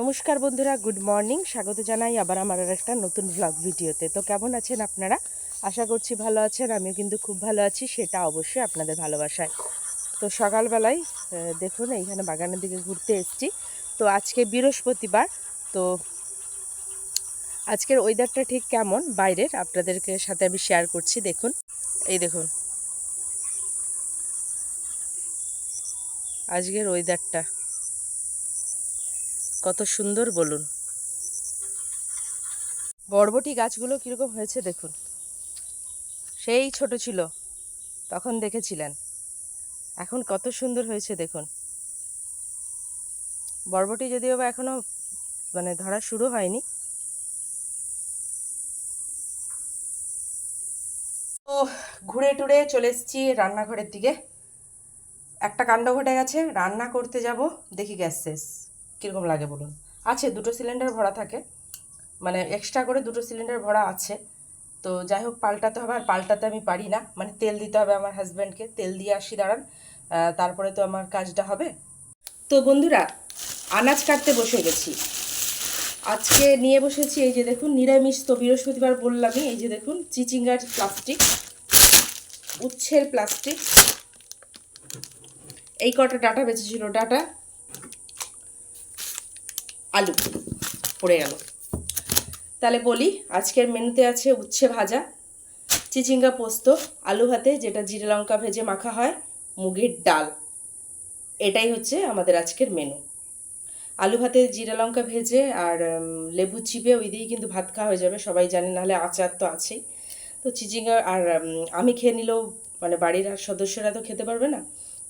নমস্কার বন্ধুরা good morning স্বাগত জানাই আবার আমার আর একটা নতুন ব্লগ ভিডিওতে। তো কেমন আছেন আপনারা? আশা করছি ভালো আছেন, আমিও কিন্তু খুব ভালো আছি, সেটা অবশ্যই আপনাদের ভালোবাসায়। তো সকালবেলায় দেখুন, এইখানে বাগানের দিকে ঘুরতে এসেছি। তো আজকে বৃহস্পতিবার, তো আজকের ওয়েদারটা ঠিক কেমন? বাইরের আপনাদেরকে সাথে আমি শেয়ার করছি, দেখুন। এই দেখুন। আজকের ওয়েদারটা কত সুন্দর বলুন। বরবটি গাছগুলো কীরকম হয়েছে দেখুন। সেই ছোট ছিল, তখন দেখেছিলেন। এখন কত সুন্দর হয়েছে দেখুন। বরবটি যদিও বা এখনও মানে ধরা শুরু হয়নি। তো ঘুরে টুরে চলে এসেছি রান্নাঘরের দিকে। একটা কাণ্ড ঘটে গেছে, রান্না করতে যাব, দেখি গ্যাস শেষ। কীরকম লাগে বলুন? আছে, দুটো সিলিন্ডার ভরা থাকে। মানে এক্সট্রা করে দুটো সিলিন্ডার ভরা আছে। তো যাই হোক, পাল্টাতে হবে। আর পাল্টাতে আমি পারি না। মানে তেল দিতে হবে আমার হাজব্যান্ডকে তেল দিয়ে আসি, দাঁড়ান। তারপরে তো আমার কাজটা হবে। তো বন্ধুরা, আনাজ কাটতে বসে গেছি। আজকে নিয়ে বসেছি এই যে দেখুন, নিরামিষ তো বৃহস্পতিবার বললামই, এই যে দেখুন, চিচিঙ্গার প্লাস্টিক উচ্ছের প্লাস্টিক এই কটা ডাটা বেঁচেছিল, ডাটা। আলু পড়ে গেল। তাহলে বলি, আজকের মেনুতে আছে উচ্ছে ভাজা, চিচিঙ্গা পোস্ত, আলু ভাতে যেটা জিরে লঙ্কা ভেজে মাখা হয়, মুগের ডাল। এটাই হচ্ছে আমাদের আজকের মেনু। আলু ভাতে জিরে লঙ্কা ভেজে আর লেবু চিপে ওই দিয়েই কিন্তু ভাত খাওয়া হয়ে যাবে, সবাই জানে, নাহলে আচার তো আছেই। তো চিচিঙ্গা আর আমি খেয়ে নিলেও মানে বাড়ির আর সদস্যরা তো খেতে পারবে না।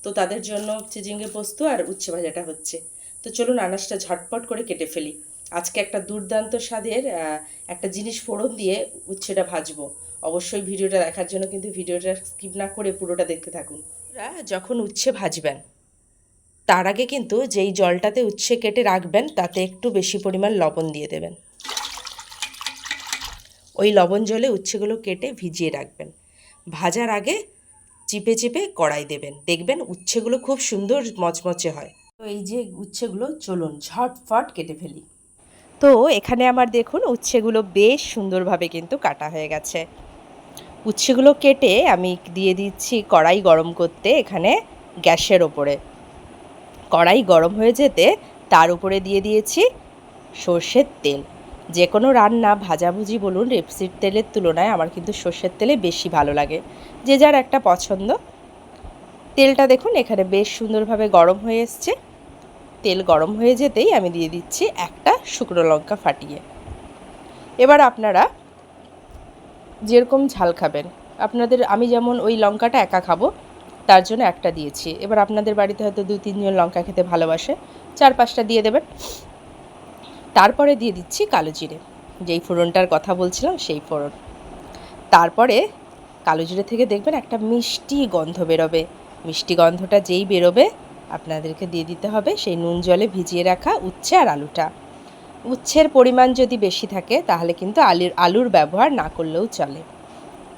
তো তাদের জন্য চিচিঙ্গে পোস্ত আর উচ্ছে ভাজাটা হচ্ছে। তো চলুন আনাজটা ঝটপট করে কেটে ফেলি। আজকে একটা দুর্দান্ত স্বাদের একটা জিনিস ফোড়ন দিয়ে উচ্ছেটা ভাজবো। অবশ্যই ভিডিওটা দেখার জন্য কিন্তু ভিডিওটা স্কিপ না করে পুরোটা দেখতে থাকুন। যখন উচ্ছে ভাজবেন, তার আগে কিন্তু যেই জলটাতে উচ্ছে কেটে রাখবেন, তাতে একটু বেশি পরিমাণ লবণ দিয়ে দেবেন। ওই লবণ জলে উচ্ছেগুলো কেটে ভিজিয়ে রাখবেন। ভাজার আগে চিপে চিপে কড়াই দেবেন। দেখবেন উচ্ছেগুলো খুব সুন্দর মচমচে হয়। তো এই যে উচ্ছেগুলো, চলুন ঝটফট কেটে ফেলি। তো এখানে আমার দেখুন, উচ্ছেগুলো বেশ সুন্দরভাবে কিন্তু কাটা হয়ে গেছে। উচ্ছেগুলো কেটে আমি দিয়ে দিচ্ছি কড়াই গরম করতে এখানে গ্যাসের ওপরে। কড়াই গরম হয়ে যেতে তার উপরে দিয়ে দিয়েছি সর্ষের তেল। যে কোনো রান্না, ভাজাভুজি বলুন রেপসিড তেলের তুলনায় আমার কিন্তু সর্ষের তেলে বেশি ভালো লাগে। যে যার একটা পছন্দ। তেলটা দেখুন, এখানে বেশ সুন্দরভাবে গরম হয়ে এসছে। তেল গরম হয়ে যেতেই আমি দিয়ে দিচ্ছি একটা শুকনো লঙ্কা ফাটিয়ে। এবার আপনারা যেরকম ঝাল খাবেন। আপনাদের আমি যেমন ওই লঙ্কাটা একা খাব, তার জন্য একটা দিয়েছি। এবার আপনাদের বাড়িতে হয়তো দু তিনজন লঙ্কা খেতে ভালোবাসে, চার, পাঁচটা দিয়ে দেবেন। তারপরে দিয়ে দিচ্ছি কালো জিরে। যেই ফোড়নটার কথা বলছিলাম সেই ফোড়ন। তারপরে কালো জিরে থেকে দেখবেন একটা মিষ্টি গন্ধ বেরোবে। মিষ্টি গন্ধটা যেই বেরোবে আপনাদেরকে দিয়ে দিতে হবে। সেই নুন জলে ভিজিয়ে রাখা উচ্ছে আর আলুটা। উচ্ছের পরিমাণ যদি বেশি থাকে, তাহলে কিন্তু আলুর আলুর ব্যবহার না করলেও চলে।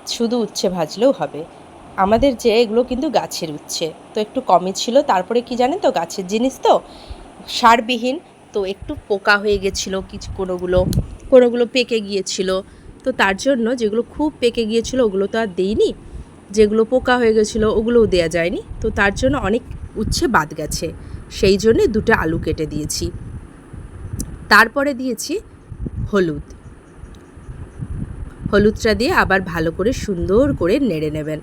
শুধু উচ্ছে ভাজলেও হবে। আমাদের যে এগুলো কিন্তু গাছের উচ্ছে। তো একটু কমই ছিল, তারপরে কি জানেন তো, গাছের জিনিস তো সারবিহীন। তো একটু পোকা হয়ে গেছিল কিছু কোনোগুলো কোনোগুলো পেকে গিয়েছিল। তো তার জন্য যেগুলো খুব পেকে গিয়েছিল, ওগুলো তো আর দেইনি। যেগুলো পোকা হয়ে গেছিল, ওগুলোও দেওয়া যায়নি। তো তার জন্য অনেক উচ্ছে বাদ গেছে। সেই জন্যে দুটো আলু কেটে দিয়েছি। তারপরে দিয়েছি হলুদ। হলুদটা দিয়ে আবার ভালো করে সুন্দর করে নেড়ে নেবেন।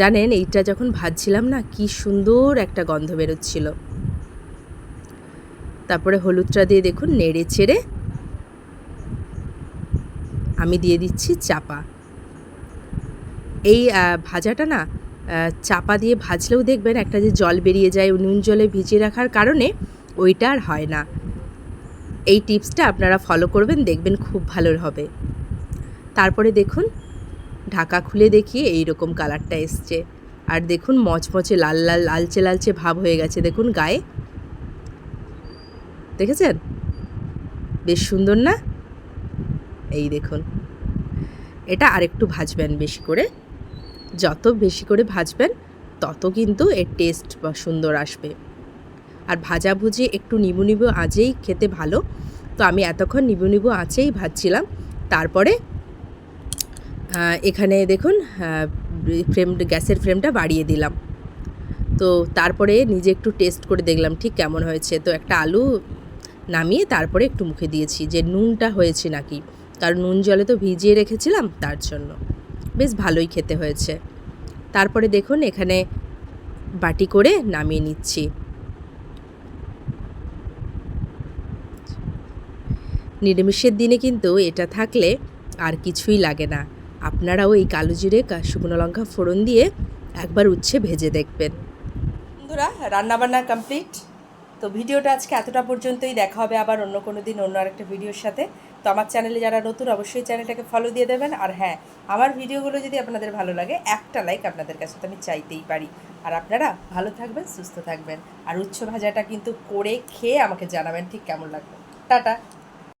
জানেন, এইটা যখন ভাজছিলাম না, কি সুন্দর একটা গন্ধ বেরোচ্ছিল। তারপরে হলুদটা দিয়ে দেখুন, নেড়ে চেড়ে আমি দিয়ে দিচ্ছি চাপা। এই ভাজাটা না চাপা দিয়ে ভাজলেও দেখবেন একটা যে জল বেরিয়ে যায়, নুন জলে ভিজিয়ে রাখার কারণে ওইটা আর হয় না। এই টিপসটা আপনারা ফলো করবেন, দেখবেন খুব ভালো হবে। তারপরে দেখুন, ঢাকা খুলে দেখিয়ে এই রকম কালারটা এসছে। আর দেখুন, মচমচে, লাল লাল, লালচে লালচে ভাব হয়ে গেছে। দেখুন, গায়ে। দেখেছেন? বেশ সুন্দর না? এই দেখুন। এটা আরেকটু ভাজবেন বেশি করে। যত বেশি করে ভাজবেন, তত কিন্তু এর টেস্ট বা সুন্দর আসবে। আর ভাজাভুজি একটু নিবু নিবু আজেই খেতে ভালো। তো আমি এতক্ষণ নিবু নিবু আঁচেই ভাজছিলাম। তারপরে এখানে দেখুন ফ্রেম গ্যাসের ফ্রেমটা বাড়িয়ে দিলাম। তো তারপরে নিজে একটু টেস্ট করে দেখলাম, ঠিক কেমন হয়েছে। তো একটা আলু নামিয়ে তারপরে একটু মুখে দিয়েছি, যে নুনটা হয়েছে নাকি। কারণ নুন জলে তো ভিজিয়ে রেখেছিলাম তার জন্য। বেশ ভালোই খেতে হয়েছে। তারপরে দেখুন, এখানে বাটি করে নামিয়ে নিচ্ছি। নিরামিষের দিনে কিন্তু এটা থাকলে আর কিছুই লাগে না। আপনারাও এই কালো জিরে শুকনো লঙ্কা ফোড়ন দিয়ে একবার উচ্ছে ভেজে দেখবেন। বন্ধুরা, রান্নাবান্না কমপ্লিট তো ভিডিওটা আজকে এতটা পর্যন্তই। দেখা হবে আবার অন্য কোনো দিন, অন্য আরেকটা ভিডিওর সাথে। তো আমার চ্যানেলে যারা নতুন, অবশ্যই চ্যানেলটাকে ফলো দিয়ে দেবেন। আর হ্যাঁ আমার ভিডিওগুলো যদি আপনাদের ভালো লাগে, একটা লাইক আপনাদের কাছে তো আমি চাইতেই পারি। আর আপনারা ভালো থাকবেন, সুস্থ থাকবেন। আর উচ্চ ভাজাটা কিন্তু করে খেয়ে আমাকে জানাবেন ঠিক কেমন লাগবে টাটা।